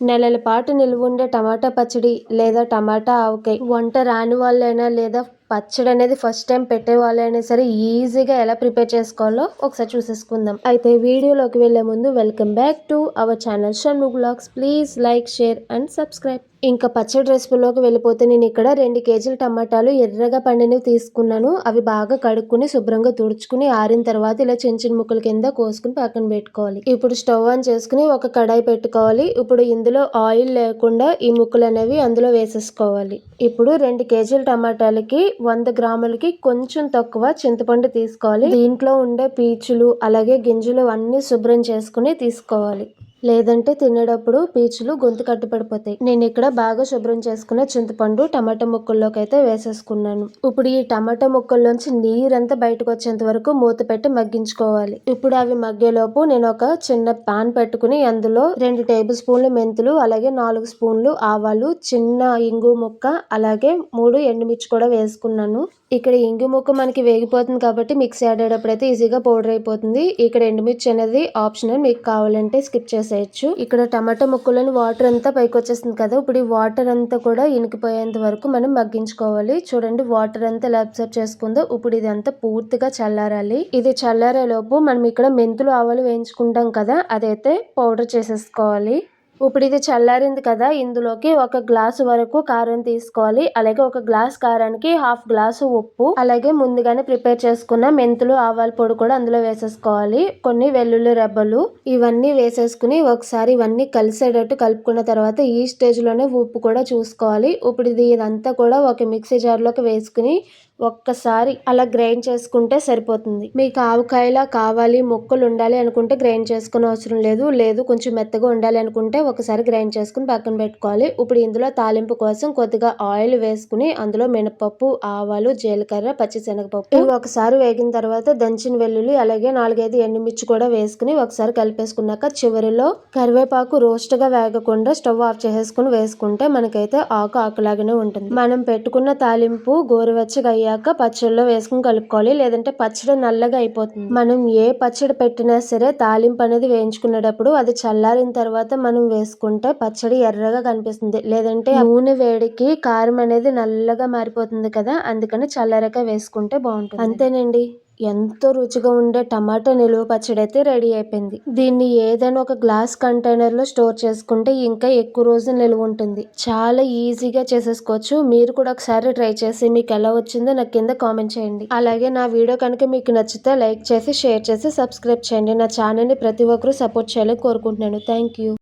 నెలల పాటు నిలువుండే టమాటా పచ్చడి లేదా టమాటా ఆవకాయ వంట రాని వాళ్ళైనా లేదా పచ్చడి అనేది ఫస్ట్ టైం పెట్టే వాళ్ళైనా సరే ఈజీగా ఎలా ప్రిపేర్ చేసుకోవాలో ఒకసారి చూసేసుకుందాం. అయితే వీడియోలోకి వెళ్ళే ముందు welcome back to our channel Shannu blogs please like share and subscribe ఇంకా పచ్చడి రెసిపీలోకి వెళ్ళిపోతే నేను ఇక్కడ రెండు కేజీల టమాటాలు ఎర్రగా పండినవి తీసుకున్నాను. అవి బాగా కడుక్కుని శుభ్రంగా తుడుచుకుని ఆరిన తర్వాత ఇలా చిన్న చిన్న ముక్కల కింద కోసుకుని పక్కన పెట్టుకోవాలి. ఇప్పుడు స్టవ్ ఆన్ చేసుకుని ఒక కడాయి పెట్టుకోవాలి. ఇప్పుడు ఇందులో ఆయిల్ లేకుండా ఈ ముక్కలు అనేవి అందులో వేసేసుకోవాలి. ఇప్పుడు రెండు కేజీల టమాటాలకి వంద గ్రాములకి కొంచెం తక్కువ చింతపండు తీసుకోవాలి. దీంట్లో ఉండే పీచులు అలాగే గింజలు అన్ని శుభ్రం చేసుకుని తీసుకోవాలి. లేదంటే తినేటప్పుడు పీచులు గొంతు కట్టుపడిపోతాయి నేను ఇక్కడ బాగా శుభ్రం చేసుకున్న చింతపండు టమాటా ముక్కల్లోకి అయితే వేసేసుకున్నాను. ఇప్పుడు ఈ టమాటా ముక్కల్లోంచి నీరంతా బయటకు వచ్చేంత వరకు మూత పెట్టి మగ్గించుకోవాలి. ఇప్పుడు అవి మగ్గేలోపు నేను ఒక చిన్న పాన్ పెట్టుకుని అందులో రెండు టేబుల్ స్పూన్లు మెంతులు అలాగే నాలుగు స్పూన్లు ఆవాలు చిన్న ఇంగు ముక్క అలాగే మూడు ఎండుమిర్చి కూడా వేసుకున్నాను. ఇక్కడ ఇంగు ముక్క మనకి వేగిపోతుంది కాబట్టి మిక్సీ ఆడేటప్పుడు అయితే ఈజీగా పౌడర్ అయిపోతుంది. ఇక్కడ ఎండుమిర్చి అనేది ఆప్షనల్ మీకు కావాలంటే స్కిప్ చేసి చేసేయచ్చు ఇక్కడ టమాటా ముక్కలోని వాటర్ అంతా పైకి వచ్చేస్తుంది కదా ఇప్పుడు ఈ వాటర్ అంతా కూడా ఇనికిపోయేంత వరకు మనం మగ్గించుకోవాలి. చూడండి వాటర్ అంతా ఎలా చేసుకుందో ఇప్పుడు ఇది అంతా పూర్తిగా చల్లారాలి. ఇది చల్లారేలోపు మనం ఇక్కడ మెంతులు ఆవాలు వేయించుకుంటాం కదా అదైతే పౌడర్ చేసేసుకోవాలి. ఇప్పుడు ఇది చల్లారింది కదా ఇందులోకి ఒక గ్లాసు వరకు కారం తీసుకోవాలి. అలాగే ఒక గ్లాస్ కారానికి హాఫ్ గ్లాసు ఉప్పు అలాగే ముందుగానే ప్రిపేర్ చేసుకున్న మెంతులు ఆవాల పొడి కూడా అందులో వేసేసుకోవాలి. కొన్ని వెల్లుల్లి రెబ్బలు ఇవన్నీ వేసేసుకుని ఒకసారి ఇవన్నీ కలిసేటట్టు కలుపుకున్న తర్వాత ఈ స్టేజ్లోనే ఉప్పు కూడా చూసుకోవాలి. ఇప్పుడు ఇది ఇదంతా కూడా ఒక మిక్సీ జార్లోకి వేసుకుని ఒక్కసారి అలా గ్రైండ్ చేసుకుంటే సరిపోతుంది. మీకు ఆవకాయలా కావాలి మొక్కలు ఉండాలి అనుకుంటే గ్రైండ్ చేసుకునే అవసరం లేదు. లేదు కొంచెం మెత్తగా ఉండాలి అనుకుంటే ఒకసారి గ్రైండ్ చేసుకుని పక్కన పెట్టుకోవాలి. ఇప్పుడు ఇందులో తాలింపు కోసం కొద్దిగా ఆయిల్ వేసుకుని అందులో మినపప్పు ఆవాలు జీలకర్ర పచ్చిశనగపప్పు ఒకసారి వేగిన తర్వాత దంచిన వెల్లుల్లి అలాగే నాలుగైదు ఎండుమిర్చి కూడా వేసుకుని ఒకసారి కలిపేసుకున్నాక చివరిలో కరివేపాకు రోస్ట్గా వేగకుండా స్టవ్ ఆఫ్ చేసేసుకుని వేసుకుంటే మనకైతే ఆకు ఆకులాగానే ఉంటుంది. మనం పెట్టుకున్న తాలింపు గోరువెచ్చగా అయ్యాక పచ్చడిలో వేసుకుని కలుపుకోవాలి. లేదంటే పచ్చడి నల్లగా అయిపోతుంది. మనం ఏ పచ్చడి పెట్టినా సరే తాలింపు అనేది వేయించుకునేటప్పుడు అది చల్లారిన తర్వాత మనం వేసుకుంటే పచ్చడి ఎర్రగా కనిపిస్తుంది. లేదంటే నూనె వేడికి కారం అనేది నల్లగా మారిపోతుంది కదా అందుకని చల్లారగా వేసుకుంటే బాగుంటుంది. అంతేనండి. ఎంతో రుచిగా ఉండే టమాటా నిలువ పచ్చడి అయితే రెడీ అయిపోయింది. దీన్ని ఏదైనా ఒక గ్లాస్ కంటైనర్లో స్టోర్ చేసుకుంటే ఇంకా ఎక్కువ రోజులు నిలువ ఉంటుంది. చాలా ఈజీగా చేసేసుకోవచ్చు. మీరు కూడా ఒకసారి ట్రై చేసి మీకు ఎలా వచ్చిందో నాకు కింద కామెంట్ చేయండి. అలాగే నా వీడియో కనుక మీకు నచ్చితే లైక్ చేసి షేర్ చేసి సబ్స్క్రైబ్ చేయండి. నా ఛానల్ని ప్రతి ఒక్కరూ సపోర్ట్ చేయాలని కోరుకుంటున్నాను. Thank you.